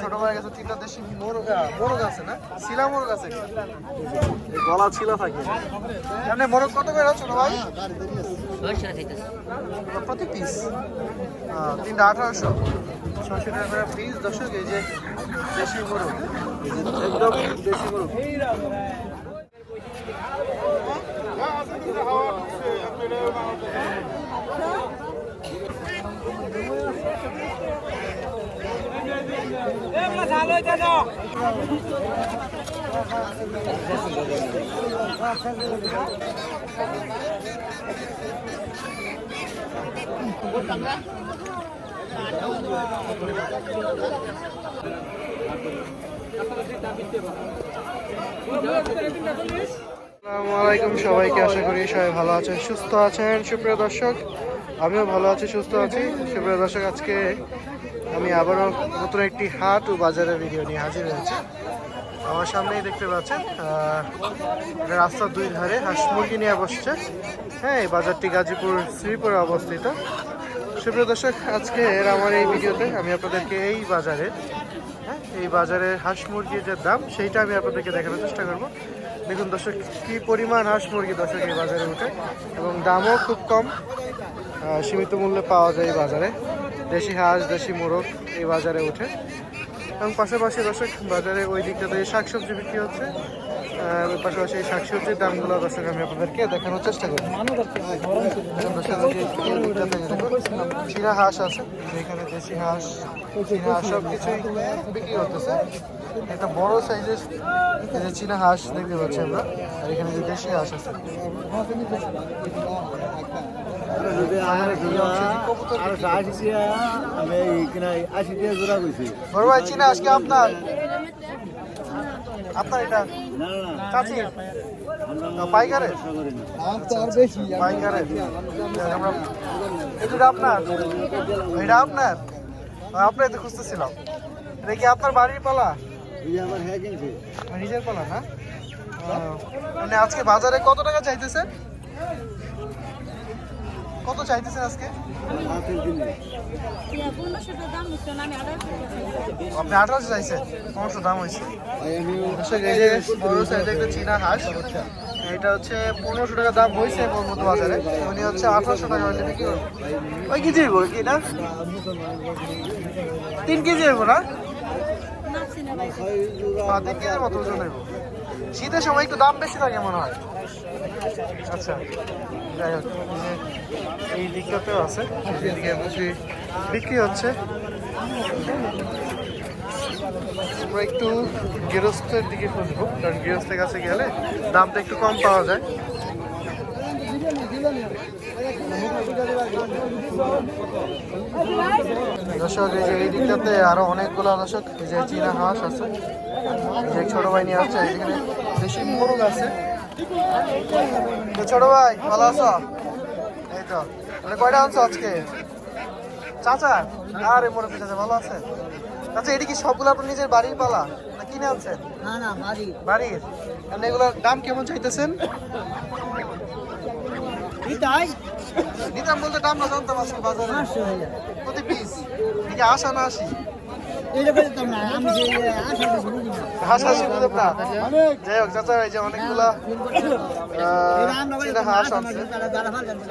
ছোট ভাই গেছে তিনটা দেশি মোরগ মোরগ আছে না? শিলা মোরগ আছে গলা ছিলা থাকে। এমনি মোরগ কত করে ছোট ভাই? প্রতি পিস তিনটা আঠারোশো। ছশো টাকা করে পিস দর্শক এই যে দেশি মোরগ। একদম দেশি মোরগ। আসসালামু আলাইকুম সবাইকে, আশা করি সবাই ভালো আছেন, সুস্থ আছেন। সুপ্রিয় দর্শক, আমিও ভালো আছি, সুস্থ আছি। সুপ্রিয় দর্শক, আজকে আমি আবারও নতুন একটি হাট ও বাজারের ভিডিও নিয়ে হাজির হয়েছি। আমার সামনেই দেখতে পাচ্ছেন রাস্তার দুই ধারে হাঁস মুরগি নিয়ে বসছে। হ্যাঁ এই বাজারটি গাজীপুর, শ্রীপুরে অবস্থিত। সুপ্রিয় দর্শক আজকে আমার এই ভিডিওতে আমি আপনাদেরকে এই বাজারে হ্যাঁ এই বাজারে হাঁস মুরগির যে দাম, সেইটা আমি আপনাদেরকে দেখানোর চেষ্টা করব। দেখুন দর্শক, কি পরিমাণ হাঁস মুরগি দর্শক এই বাজারে উঠে, এবং দামও খুব কম সীমিত মূল্যে পাওয়া যায় এই বাজারে। দেশি হাঁস, দেশি মোরগ এই বাজারে ওঠে। এবং পাশাপাশি দর্শক, বাজারে ওই দিকটাতে শাকসবজি বিক্রি হচ্ছে। পাশাপাশি এই শাকসবজির দামগুলো দর্শক, আমি আপনাদেরকে দেখানোর চেষ্টা করি। চীনা হাঁস আছে যেখানে দেশি হাঁস হাঁস সব কিছুই বিক্রি করতেছে একটা বড় সাইজের যে চীনা হাঁস দেখতে পাচ্ছি আমরা, আর এখানে যে দেশি হাঁস আছে। বড় ভাই চীনা হাঁস আপনার? আপনার এটা? কাছে পাইকারে পাইকারে আমরা আপনার। এটা আপনার? আপনার তো খুঁজতেছিলাম। এটা কি আপনার বাড়ির পালা? নিজের পালা না? মানে আজকে বাজারে কত টাকা চাইতেছেন কত চাইতেছেন আজকে? আপনি আঠারোশো চাইছেন পনেরোশো দাম হয়েছে। বড় সাইজের একটা চীনা হাঁস এটা হচ্ছে পনেরোশো টাকা দাম হয়েছে মতো বাজারে। উনি হচ্ছে আঠারোশো টাকা হলে করব ওই কেজি হইব কি না? তিন কেজি হইব না? হ্যাঁ, তিন কেজির মতো ওজন হইব। শীতের সময় একটু দাম বেশি থাকে মনে হয়। আচ্ছা। যাই হোক এই দিকটাতেও আছে। এদিকে বুঝি বিক্রি হচ্ছে। আমরা একটু গৃহস্থের দিকে খুঁজবো কারণ গৃহস্থের কাছে গেলে দামটা একটু কম পাওয়া যায়। দর্শক, এই যে এই দিকটাতে আরও অনেকগুলো দর্শক, এই যে চীনা হাঁস আছে। যে ছোট ভাই আসছে এখানে দেশি মোরগ আছে। তো ছোট ভাই ভালো আছো? এই তো। মানে কয়টা আনছো আজকে? চাচা? আরে মোরগ চাচা ভালো আছে? আচ্ছা এটি কি সবগুলো আপনার নিজের বাড়ির পালা? না কিনে আনছেন? না না বাড়ি বাড়ির? মানে এগুলোর দাম কেমন চাইতেছেন? তাই নিতাম বলতে দাম না জানতাম আজকে বাজারে। প্রতি পিস এদিকে আসা না আসি? এটা আমি আশা করছি হাঁস হাসি বুঝলাম না যাই হোক চাচা এই যে অনেকগুলা এটা আমরা হাঁস জানতো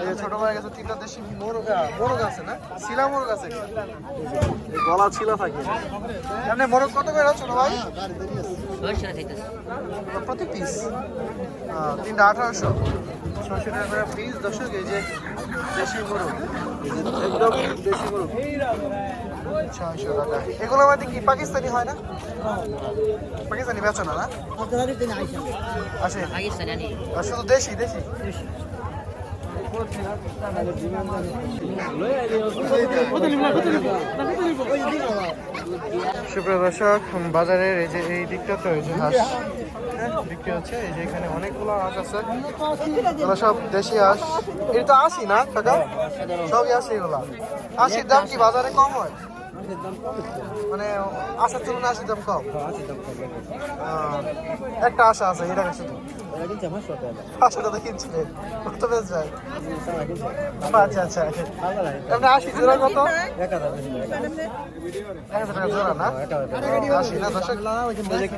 এই ছোট ভাই গেছে তিনটা দেশি মোরগ মোরগ আছে না? শিলা মোরগ আছে গলা ছিল থাকে। এমনি মোরগ কত করে ছোট ভাই? প্রতি পিস তিনটা আঠারোশো। ছশো টাকা করে পিস দর্শক এই যে দেশি মোরগ। একদম দেশি মোরগ। ছয়শো টাকা। এগুলো আমাদের কি পাকিস্তানি হয় না? পাকিস্তানি বেচো না না? আসে আর শুধু দেশি দেশি? সুপ্রিয় দর্শক বাজারের এই যে এই দিকটাতে এই যে হাঁস হ্যাঁ, বিক্রি হচ্ছে। এই যে এখানে অনেকগুলো হাঁস আছে। এগুলো সব দেশি হাঁস। এটা তো আশি না কাকা? সবই আশি এগুলা। আশির দাম কি বাজারে কম হয়? মানে আশার তুলনায় আশির দাম কম? আহ, একটা আশা আছে এটা শুধু পাঁচশো টাকা কত বেশ যায়? আচ্ছা আচ্ছা। পাগল আশি জোড়া কত? এক হাজার বেশি এক হাজার টাকা জোড়া না? আশি না দর্শক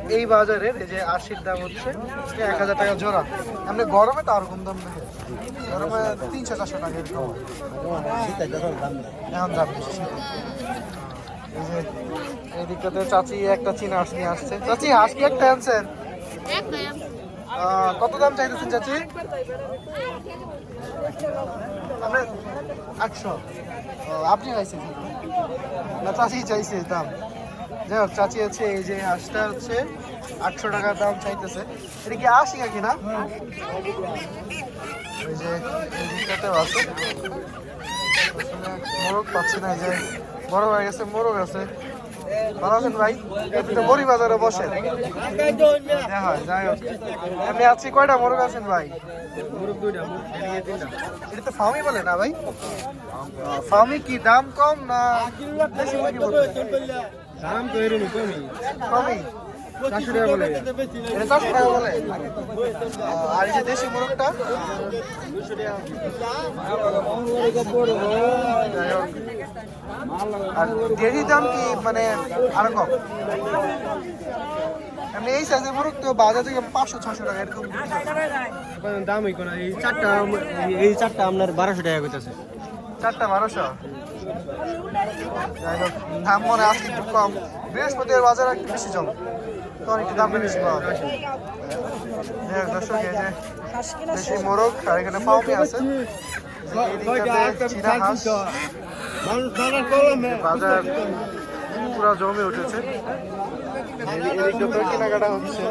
এই বাজারের এই যে আশির দাম হচ্ছে এক হাজার টাকা জোড়া। এমনি গরমে তো আরও কম দাম দেখে গরমে তিনশো চারশো টাকা এরকম। দাম এখন দাম। এই দিকটাতে চাচি একটা চীনা হাঁস নিয়ে আসছে। চাচি, হাঁস কি একটা আনছেন? কত দাম চাইতেছেন চাচি? আটশো আপনি চাইছেন না, চাচি চাইছে দাম। যাই হোক, চাচি হচ্ছে এই যে হাঁসটা হচ্ছে আটশো টাকা দাম চাইতেছে। এটা কি আশি নাকি না? ওই যে আছে। মোরগ পাচ্ছি না, এই যে বড় হয়ে গেছে মোরগ আছে। ভালো আছেন ভাই? তো বড়ি বাজারে হ্যাঁ হয়, যাই হোক। এমনি আজকে কয়টা মোরগ আছেন ভাই? তো ফার্মই বলে না ভাই? ফার্মি কি দাম কম না দাম কমই চারশো টাকা বলে। এটা চারশো টাকা বলে। আর এই যে দেশি মোরগটা? যাই হোক। আর ডেরি দাম কি মানে আরও কম? এমনি এই সাইজের মোরগ তো বাজার থেকে পাঁচশো ছশো টাকা এরকম দাম হই কোন এই চারটা এই চারটা আপনার বারোশো টাকা কইতাছে। চারটা বারোশো? যাই হোক দাম মনে আজকে একটু কম। বৃহস্পতিবার বাজার একটু বেশি জম। তখন একটু দামটা বেশি পাওয়া যায়। দর্শক এই যে দেশি মোরগ আর এখানে পাউমি আছে। এই চীনা হাঁস। বাজার পুরো জমে উঠেছে। কেনাকাটা হচ্ছে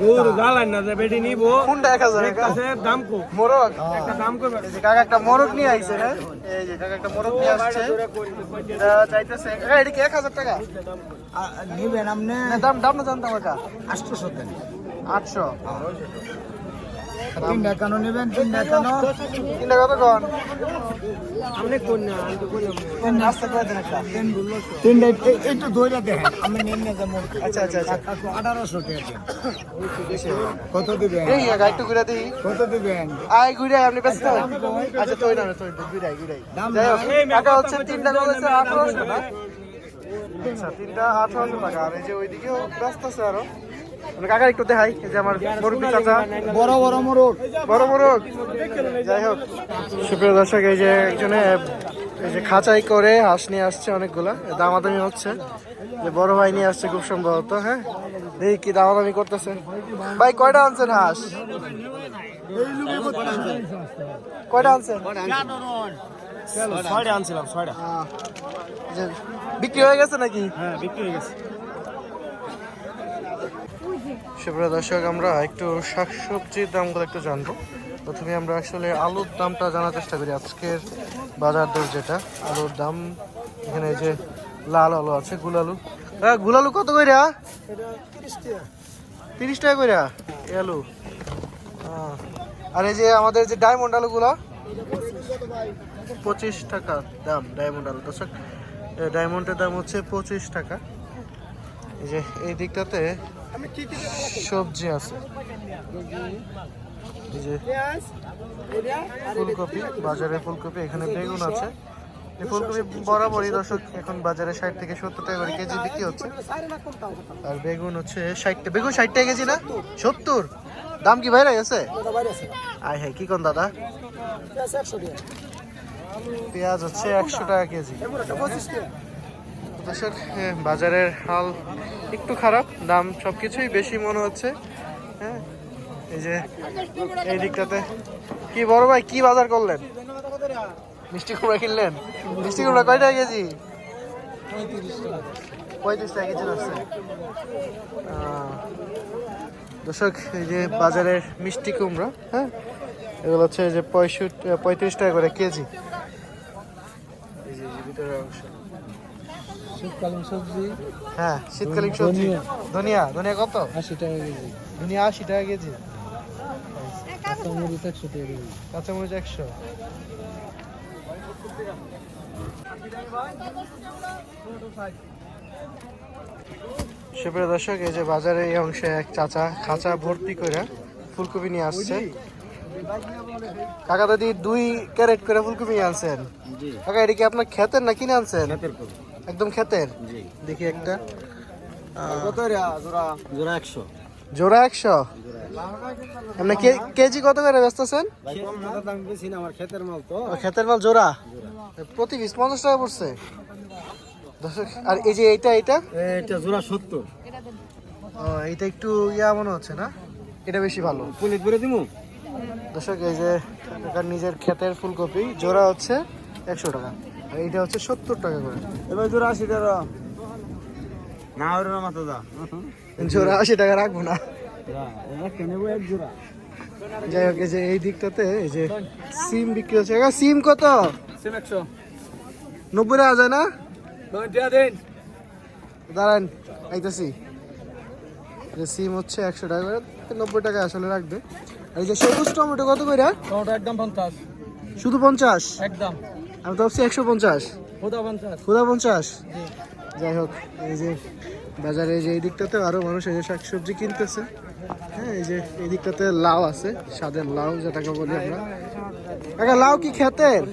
গরু গালান না বেটি নিব। কোনটা এক হাজার আছে দাম কো মোরগ। একটা দাম কো এই যে কাকা একটা মোরগ নিয়ে আইছে না এই যে কাকা একটা মোরগ নিয়ে আসছে। এটা চাইতেছে কাকা এটা কি এক হাজার টাকা? নিবেন আপনি না, দাম দাম না জানতাম কাকা। আটশোশো দেন আটশো। তিনটা কেন নেবেন? তিনটা কেন? তিনটা কত কন। আপনি কোন না? আমি তো বললাম রাস্তা করে দেন একটা। তিনটা একটু দইটা দেখেন। আমি নেন না যেমন আচ্ছা আচ্ছা আচ্ছা। আঠারোশো টাকা কত দিবেন? এই ঘুরে দিই। কত দিবেন? আই ঘুরে আপনি ব্যস্ত। আচ্ছা তুই না তুই ঘুরাই ঘুরাই। যাই হচ্ছে তিনটা কত হচ্ছে আঠারোশো না আচ্ছা তিনটা আঠারোশো টাকা। আর এই যে ওইদিকেও ব্যস্ত আছে আরও। মানে কাকা একটু দেখাই এই যে আমার মুরব্বী চাচা। বড় বড় মোরগ। বড় বড় যাই হোক সুপ্রিয় দর্শক এই যে একজনে এই যে খাঁচাই করে হাঁস নিয়ে আসছে অনেকগুলা দামাদামি হচ্ছে। যে বড় ভাই নিয়ে আসছে খুব সম্ভবত হ্যাঁ? দেখি কি দামাদামি করতেছে। ভাই কয়টা আনছেন হাঁস? কয়টা আনছেন? ছয়টা আনছিলাম ছয়টা। বিক্রি হয়ে গেছে নাকি? হ্যাঁ বিক্রি হয়ে গেছে। সুপ্রিয় দর্শক, আমরা একটু শাক শাকসবজির দামগুলো একটু জানব। প্রথমে আমরা আসলে আলুর দামটা জানার চেষ্টা করি। আজকের বাজার দর যেটা, আলুর দাম এখানে যে লাল আলু আছে, গুলালু। হ্যাঁ গুলালু কত কইরা? তিরিশ টাকা কইরা? এই আলু। আর এই যে আমাদের যে ডায়মন্ড আলুগুলো, পঁচিশ টাকা দাম ডায়মন্ড আলু। দর্শক ডায়মন্ডের দাম হচ্ছে পঁচিশ টাকা। এই যে এই দিকটাতে সবজি আছে। ফুলকপি, বাজারে ফুলকপি, এখানে বেগুন আছে। ফুলকপি বরাবরই দর্শক, এখন বাজারে ষাট থেকে সত্তর টাকা করে কেজি বিক্রি হচ্ছে। আর বেগুন হচ্ছে ষাটটা বেগুন ষাট টাকা কেজি না? সত্তর? দাম কি বাইরে গেছে? আয় হ্যাঁ কি কোন দাদা? পেঁয়াজ হচ্ছে একশো টাকা কেজি। দর্শক বাজারের হাল একটু খারাপ, দাম সব কিছুই বেশি মনে হচ্ছে হ্যাঁ? এই যে, এই দিকটাতে। কি বড় ভাই, কি বাজার করলেন? মিষ্টি কুমড়া কিনলেন? মিষ্টি কুমড়া কয় টাকা কেজি? পঁয়ত্রিশ টাকা কেজি আছে দর্শক, এই যে বাজারের মিষ্টি কুমড়া হ্যাঁ? এগুলো হচ্ছে যে পঁয়ষট্টি, পঁয়ত্রিশ টাকা করে কেজি। এই যে ভিতরের অংশ। শীতকালীন সবজি। হ্যাঁ শীতকালীন সবজি। ধনিয়া। ধনিয়া কত? আশি টাকা কেজি। ধনিয়া আশি টাকা কেজি। কাঁচামরিচ একশো টাকা কেজি। কাঁচামরিচ একশো। সুপ্রিয় দর্শক এই যে বাজারে এই অংশে এক চাচা খাঁচা ভর্তি করে ফুলকপি নিয়ে আসছে। কাকা দাদি দুই ক্যারেট করে ফুলকপি নিয়ে আনছেন কাকা এটা কি আপনার খেতের না কিনে আনছেন? একদম খেতের জি। দেখি একটা। কত রে? জোড়া? জোড়া একশো। জোড়া একশো? কে- কেজি কত করে বেচতেছেন ক্ষেতের মাল তো। ক্ষেতের মাল জোড়া? প্রতি পিস পঞ্চাশ টাকা পড়ছে। আর এই যে এইটা এইটা? এটা জোড়া সত্তর। ও এইটা একটু ইয়া মনে হচ্ছে না? এটা বেশি ভালো। পুলিশ করে দিমু? দর্শক এই যে নিজের ক্ষেতের ফুলকপি জোড়া হচ্ছে একশো টাকা। এইটা হচ্ছে সত্তর টাকা করে। এবার জোড়া আশি টাকা। না ওর না মাথা দা জোড়া আশি টাকা রাখব না। যাই হোক এই যে এই দিকটাতে এই যে সিম বিক্রি হচ্ছে। সিম কত? সেম একশো। নব্বই টাকা যায় না? দাঁড়ান আইতাছি। সিম হচ্ছে একশো টাকা করে নব্বই টাকা আসলে রাখবে। আর এই যে সবুজ টমেটো কত করে টমেটো একদম পঞ্চাশ। শুধু পঞ্চাশ? একদম। আমি তো ভাবছি একশো পঞ্চাশ। খুদা পঞ্চাশ যাই হোক এই যে বাজারে যে এই দিকটাতে আরও মানুষ এই যে শাকসবজি কিনতেছে। হ্যাঁ এই যে এই দিকটাতে লাউ আছে স্বাদের লাউ যেটাকে বলি আমরা। কাকা লাউ কি খেতেন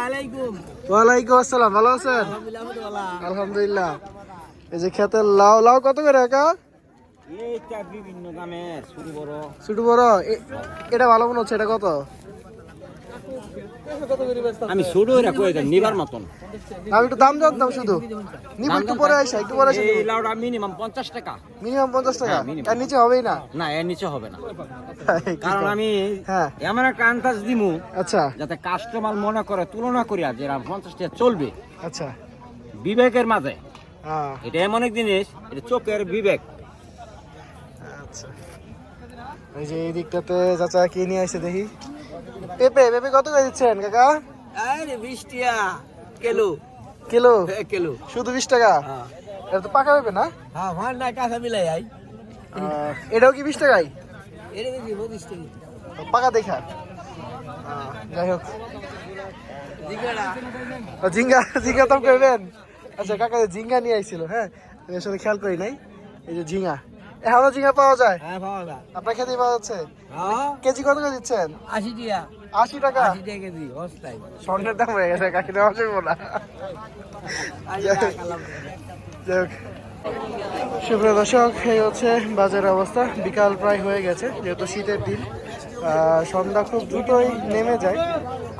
আলাইকুম। ওয়ালাইকুম আসসালাম ভালো আছেন? আলহামদুলিল্লাহ এই যে খেতের লাউ লাউ কত করে বড়। ছোট বড় এ- এটা ভালো মনে হচ্ছে এটা কত? আমি ছোট এরা কয়ে দেন নিবার মতন। আমি একটু দাম জানতাম শুধু। নিব একটু পরে আসা একটু পরে এই লাউটা মিনিমাম পঞ্চাশ টাকা। মিনিমাম পঞ্চাশ টাকা? হ্যাঁ। তার নিচে হবেই না? না এর নিচে হবে না। কারণ আমি হ্যাঁ। এমন একটা আন্দাজ দিমু আচ্ছা। যাতে কাস্টমার মনে করে তুলনা করিয়া যে এরকম পঞ্চাশ টাকা চলবে। আচ্ছা। বিবেকের মাঝে। হ্যাঁ। এটা এমন এক জিনিস এটা চোখের বিবেক। আচ্ছা। এই যে এই দিকটাতে চাচা কি নিয়ে আসছে দেখি? পেঁপে পেঁপে কত করে দিচ্ছেন কাকা? আরে বিশ টাকা। কিলো। কিলো? কিলো। শুধু বিশ টাকা? এটা তো পাকা পেঁপে না? হ্যাঁ ভান না কাঁচা মিলাই আই এটাও কি বিশ টাকাই এটা দেখি বত্রিশ টাকা। পাকা দেখা। যাই হোক। ঝিঙ্গা ঝিঙ্গা দাম করবেন আচ্ছা কাকা যে ঝিঙ্গা নিয়ে আইছিল হ্যাঁ? আমি আসলে খেয়াল করি নাই। এই যে ঝিঙ্গা এখনও ঝিঙ্গা পাওয়া যায়? হ্যাঁ পাওয়া যায়। আপনার খেতেই পাওয়া যাচ্ছে? হ্যাঁ। কেজি কত করে দিচ্ছেন? আশি টাকা। আশি টাকা? কেজি স্বর্ণের দাম হয়ে গেছে কাকি দেওয়া যাবে না। যাই হোক, সুপ্রিয় দর্শক এই হচ্ছে বাজারের অবস্থা। বিকাল প্রায় হয়ে গেছে যেহেতু শীতের দিন। সন্ধ্যা খুব দ্রুতই নেমে যায়।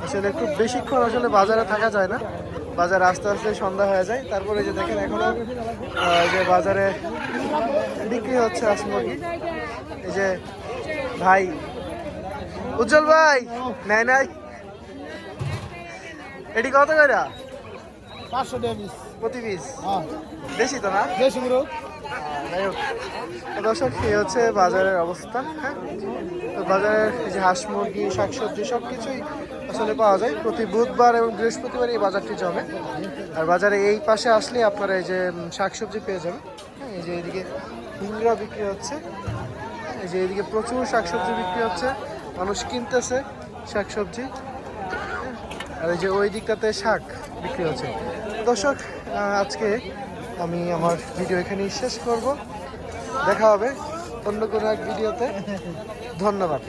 আসলে খুব বেশিক্ষণ আসলে বাজারে থাকা যায় না। বাজার আস্তে আস্তে সন্ধ্যা হয়ে যায়। তারপরে যে দেখেন এখনও আহ, যে বাজারে বিক্রি হচ্ছে আজ মুরগি। এই যে ভাই উজ্জ্বল ভাই নাই নাই। এটি কত করে? পাঁচশো পিস প্রতি পিস হ্যাঁ। বেশি তো না? দর্শক এই হচ্ছে বাজারের অবস্থা হ্যাঁ? তো বাজারের যে হাঁস মুরগি শাকসবজি সব কিছুই আসলে পাওয়া যায়। প্রতি বুধবার এবং বৃহস্পতিবার এই বাজারটি জমে। আর বাজারে এই পাশে আসলে আপনারা এই যে শাকসবজি পেয়ে যাবেন। হ্যাঁ এই যে এইদিকে হিংড়া বিক্রি হচ্ছে। এই যে এইদিকে প্রচুর শাকসবজি বিক্রি হচ্ছে। মানুষ কিনতেছে শাকসবজি। আর এই যে ওই দিকটাতে শাক বিক্রি হচ্ছে। দর্শক আজকে আমি আমার ভিডিও এখানেই শেষ করব। দেখা হবে অন্য কোনো এক ভিডিওতে। ধন্যবাদ।